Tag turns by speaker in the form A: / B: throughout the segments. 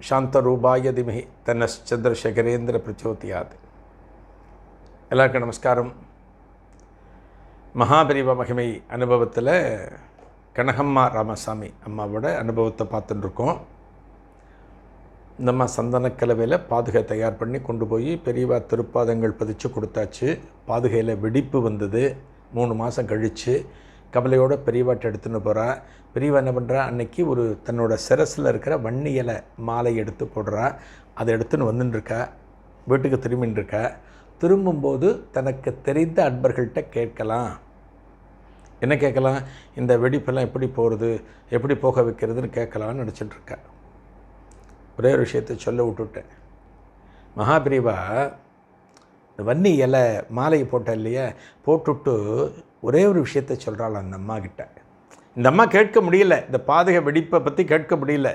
A: சாந்தரூபாய திமகி தன்னச்சந்திரசேகரேந்திர பிரச்சோதியாது எல்லாருக்கும் நமஸ்காரம் மகாபரிவ மகிமை அனுபவத்தில் கனகம்மா ராமசாமி அம்மாவோட அனுபவத்தை பார்த்துட்டுருக்கோம் நம்ம சந்தனக்கலவையில் பாதுகை தயார் பண்ணி கொண்டு போய் பெரியவா திருப்பாதங்கள் பதிச்சு கொடுத்தாச்சு பாதுகையில் வெடிப்பு வந்தது மூணு மாதம் கழித்து கவலையோட பெரியவாட்ட எடுத்துன்னு போகிறா பெரியவா என்ன பண்ணுறா அன்னைக்கு ஒரு தன்னோட சிரசில் இருக்கிற வன்னி இலை மாலை எடுத்து போடுறா. அதை எடுத்துன்னு வந்துட்டுருக்கா வீட்டுக்கு திரும்பின்னு இருக்கா திரும்பும்போது தனக்கு தெரிந்த அன்பர்கள்ட்ட கேட்கலாம். என்ன கேட்கலாம்? இந்த வெடிப்பெல்லாம் எப்படி போகிறது எப்படி போக வைக்கிறதுன்னு கேட்கலான்னு நினச்சிட்டுருக்க ஒரே ஒரு விஷயத்தை சொல்ல விட்டுட்டேன். மகாபிரிவா இந்த வன்னி இலை மாலையை போட்ட இல்லையே போட்டுட்டு ஒரே ஒரு விஷயத்த சொல்கிறாள் அந்த அம்மா கிட்ட. இந்த அம்மா கேட்க முடியல இந்த பாதக வெடிப்பை பற்றி கேட்க முடியல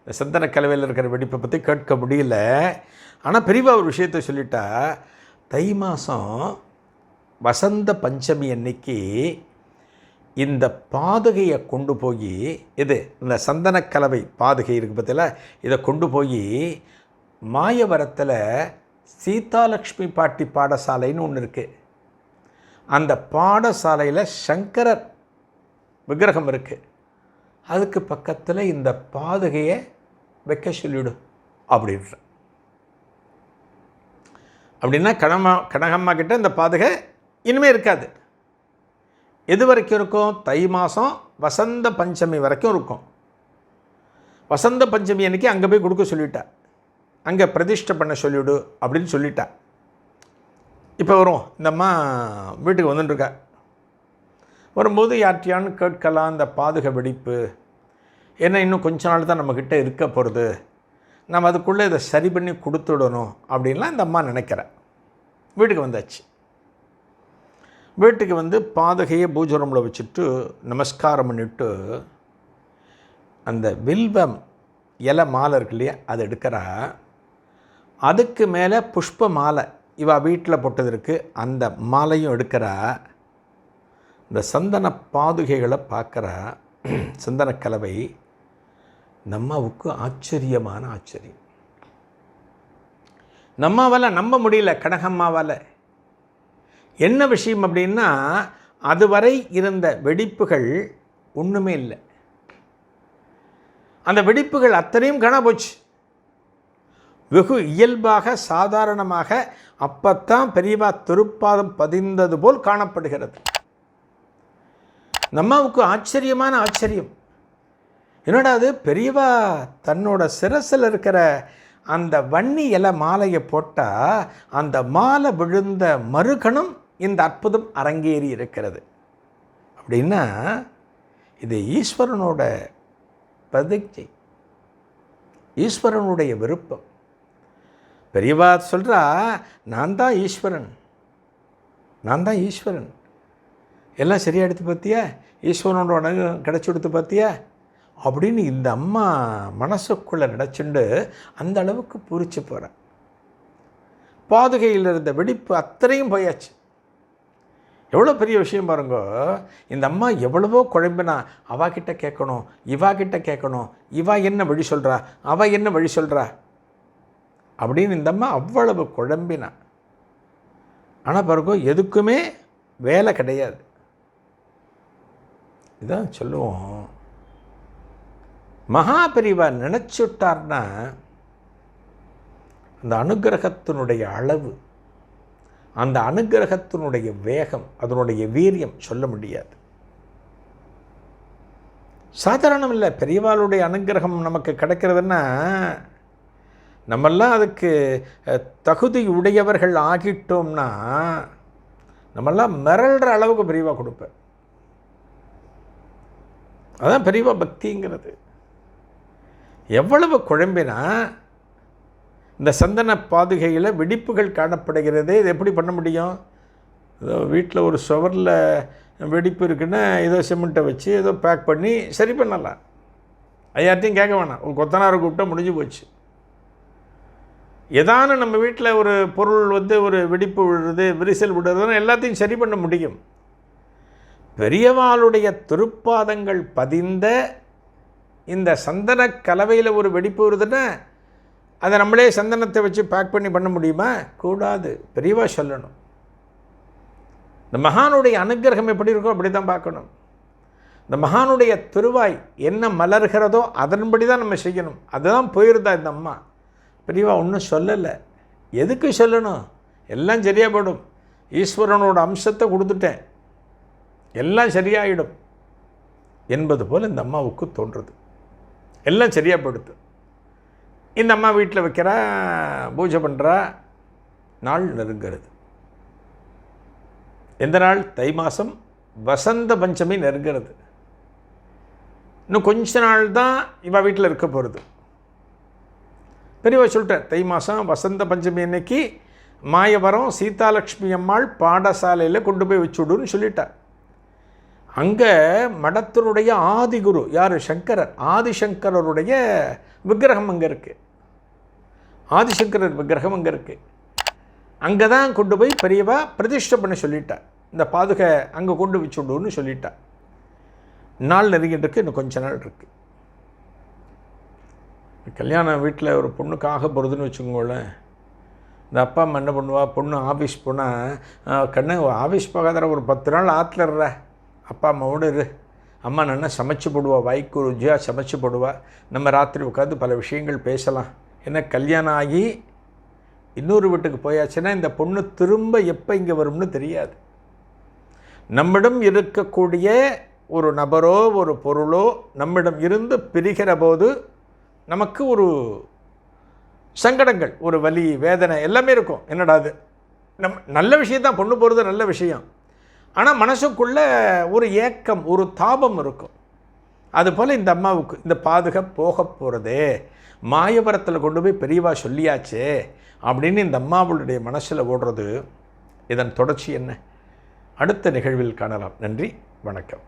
A: இந்த சந்தன கலவையில் இருக்கிற வெடிப்பை பற்றி கேட்க முடியல. ஆனால் பெரியவா ஒரு விஷயத்தை சொல்லிட்டா தை மாதம் வசந்த பஞ்சமி அன்னைக்கு இந்த பாதுகையை கொண்டு போய் இது இந்த சந்தனக்கலவை பாதுகை இருக்குது பார்த்தீங்களா இதை கொண்டு போய் மாயவரத்தில் சீதாலக்ஷ்மி பாட்டி பாடசாலைன்னு ஒன்று இருக்குது அந்த பாடசாலையில் சங்கரர் விக்கிரகம் இருக்குது அதுக்கு பக்கத்தில் இந்த பாதுகையை வைக்க சொல்லிவிடு அப்படின்ற. அப்படின்னா கனமா கனகம்மா கிட்ட இந்த பாதுகை இனிமேல் இருக்காது. எது வரைக்கும் இருக்கும்? தை மாதம் வசந்த பஞ்சமி வரைக்கும் இருக்கும். வசந்த பஞ்சமி அன்றைக்கி அங்கே போய் கொடுக்க சொல்லிட்டா அங்கே பிரதிஷ்டை பண்ண சொல்லிவிடு அப்படின்னு சொல்லிட்டா. இப்போ வரும் இந்த அம்மா வீட்டுக்கு வந்துட்டுருக்கா. வரும்போது யார்ட்டியான்னு கேட்கலாம் இந்த பாதுகா வெடிப்பு? ஏன்னா இன்னும் கொஞ்ச நாள் தான் நம்மக்கிட்ட இருக்க போகிறது நம்ம அதுக்குள்ளே இதை சரி பண்ணி கொடுத்துடணும் அப்படின்லாம் இந்த அம்மா நினைக்கிறேன் வீட்டுக்கு வந்தாச்சு. வீட்டுக்கு வந்து பாதகையை பூஜை ரூமில் வச்சுட்டு நமஸ்காரம் பண்ணிவிட்டு அந்த வில்வம் இலை மாலை இருக்கு இல்லையா அதை எடுக்கிறா. அதுக்கு மேலே புஷ்ப மாலை இவா வீட்டில் போட்டது இருக்குது அந்த மாலையும் எடுக்கிறா இந்த சந்தன பாதுகைகளை பார்க்குறா சந்தன கலவை நம்மாவுக்கு ஆச்சரியமான ஆச்சரியம். நம்மாவால் நம்ப முடியல கனகம்மாவால். என்ன விஷயம் அப்படின்னா அதுவரை இருந்த வெடிப்புகள் ஒன்றுமே இல்லை. அந்த வெடிப்புகள் அத்தனையும் காணா போச்சு. வெகு இயல்பாக சாதாரணமாக அப்பத்தான் பெரியவா திருப்பாதம் பதிந்தது போல் காணப்படுகிறது. நம்மாவுக்கு ஆச்சரியமான ஆச்சரியம். என்னடா அது? பெரியவா தன்னோட சிரசில் இருக்கிற அந்த வன்னி இலை மாலையை போட்டால் அந்த மாலை விழுந்த மறுகணம் இந்த அற்புதம் அரங்கேறி இருக்கிறது. அப்படின்னா இது ஈஸ்வரனோட பிரதிஜை ஈஸ்வரனுடைய விருப்பம். பெரியவா சொல்கிறா நான் தான் ஈஸ்வரன். நான் தான் ஈஸ்வரன். எல்லாம் சரியாக எடுத்து பார்த்தியா? ஈஸ்வரனோட உடனே கிடச்சி கொடுத்து பார்த்தியா? அப்படின்னு இந்த அம்மா மனசுக்குள்ளே நினச்சிண்டு அந்த அளவுக்கு பூரிச்சு போகிறேன் பாதுகையில் இருந்த வெடிப்பு அத்தனையும் போயாச்சு. எவ்வளோ பெரிய விஷயம் பாருங்க. இந்த அம்மா எவ்வளவோ குழம்பினா அவாகிட்ட கேட்கணும் இவாகிட்ட கேட்கணும் இவா என்ன வழி சொல்கிறா அவ என்ன வழி சொல்கிறா அப்படின்னு இந்த அம்மா அவ்வளவு குழம்பினா. ஆனால் பிறகு எதுக்குமே வேலை கிடையாது. இதான் சொல்லுவோம். மகாபெரிவா நினச்சுட்டார்னா அந்த அனுகிரகத்தினுடைய அளவு அந்த அனுகிரகத்தினுடைய வேகம் அதனுடைய வீரியம் சொல்ல முடியாது. சாதாரணம் இல்லை பெரியவாளுடைய அனுகிரகம் நமக்கு கிடைக்கிறதுன்னா நம்மெல்லாம் அதுக்கு தகுதி உடையவர்கள் ஆகிட்டோம்னா நம்மெல்லாம் மிரள்ற அளவுக்கு பெரியவா கொடுப்பேன் அதான் பெரியவா பக்திங்கிறது. எவ்வளவு குழம்பினா இந்த சந்தன பாதுகையில் வெடிப்புகள் காணப்படுகிறது இது எப்படி பண்ண முடியும்? ஏதோ வீட்டில் ஒரு சுவரில் வெடிப்பு இருக்குன்னா ஏதோ சிமெண்ட்டை வச்சு ஏதோ பேக் பண்ணி சரி பண்ணலாம். ஐயார்ட்டையும் கேட்க வேணாம். ஒரு கொத்தனாரை கூப்பிட்டா முடிஞ்சு போச்சு. எதான நம்ம வீட்டில் ஒரு பொருள் வந்து ஒரு வெடிப்பு விடுறது விரிசல் விடுறதுன்னு எல்லாத்தையும் சரி பண்ண முடியும். பெரியவாளுடைய திருப்பாதங்கள் பதிந்த இந்த சந்தன கலவையில் ஒரு வெடிப்பு வருதுன்னா அதை நம்மளே சந்தனத்தை வச்சு பேக் பண்ணி பண்ண முடியுமா? கூடாது. பெரியவா சொல்லணும். இந்த மகானுடைய அனுக்கிரகம் எப்படி இருக்கோ அப்படி தான் பார்க்கணும். இந்த மகானுடைய திருவாய் என்ன மலர்கிறதோ அதன்படி தான் நம்ம செய்யணும். அதுதான் போயிருந்தா இந்த அம்மா. பெரியவா ஒன்றும் சொல்லலை. எதுக்கு சொல்லணும்? எல்லாம் சரியாக போடும் ஈஸ்வரனோட அம்சத்தை கொடுத்துட்டேன். எல்லாம் சரியாயிடும். என்பது போல் இந்த அம்மாவுக்கு தோன்றுறது எல்லாம் சரியாக போடுது இந்த அம்மா வீட்டில் வைக்கிறா பூஜை பண்ணுறா நாள் நெருங்கிறது எந்த நாள்? தை மாதம் வசந்த பஞ்சமி நெருங்கிறது இன்னும் கொஞ்ச நாள் தான் இவள் வீட்டில் இருக்க போகிறது. பெரியவா சொல்லிட்டேன் தை மாதம் வசந்த பஞ்சமி அன்னைக்கு மாயவரம் சீதாலட்சுமி அம்மாள் பாடசாலையில் கொண்டு போய் வச்சுடுன்னு சொல்லிட்டார். அங்கே மடத்தினுடைய ஆதிகுரு யார்? சங்கரர். ஆதிசங்கரருடைய விக்கிரகம் அங்கே இருக்குது ஆதிசங்கரர் விக்கிரகம் அங்கே இருக்குது அங்கே தான் கொண்டு போய் பெரியவா பிரதிஷ்டை பண்ண சொல்லிட்டார். இந்த பாதுகை அங்கே கொண்டு வச்சுடுன்னு சொல்லிட்டார். நாள் நெருங்கிட்டு இருக்கு இன்னும் கொஞ்ச நாள் இருக்குது கல்யாண வீட்டில் ஒரு பொண்ணுக்காக போகிறதுன்னு வச்சுக்கோங்களேன். இந்த அப்பா அம்மா என்ன பண்ணுவா? பொண்ணு ஆஃபீஸ் போனால் கண்ணு ஆஃபீஸ் போகாதற ஒரு பத்து நாள் ஆற்றுல இருற அப்பா அம்மாவோடு இரு. அம்மா நல்லா சமைச்சு போடுவா வாய்க்கு ருச்சியாக சமைச்சு போடுவா. நம்ம ராத்திரி உட்காந்து பல விஷயங்கள் பேசலாம். ஏன்னா கல்யாணம் ஆகி இன்னொரு வீட்டுக்கு போயாச்சுன்னா இந்த பொண்ணு திரும்ப எப்போ இங்கே வரும்னு தெரியாது. நம்மிடம் இருக்கக்கூடிய ஒரு நபரோ ஒரு பொருளோ நம்மிடம் இருந்து பிரிகிற போது நமக்கு ஒரு சங்கடங்கள் ஒரு வலி வேதனை எல்லாமே இருக்கும். என்னடா அது நம் நல்ல விஷயம் தான் பொண்ணு போகிறது நல்ல விஷயம். ஆனால் மனசுக்குள்ளே ஒரு ஏக்கம் ஒரு தாபம் இருக்கும். அதுபோல் இந்த அம்மாவுக்கு இந்த பாதுகா போக போகிறதே மாயபுரத்தில் கொண்டு போய் பெரியவா சொல்லியாச்சே அப்படின்னு இந்த அம்மாவுடைய மனசில் ஓடுறது இதன் தொடர்ச்சி என்ன? அடுத்த நிகழ்வில் காணலாம். நன்றி வணக்கம்.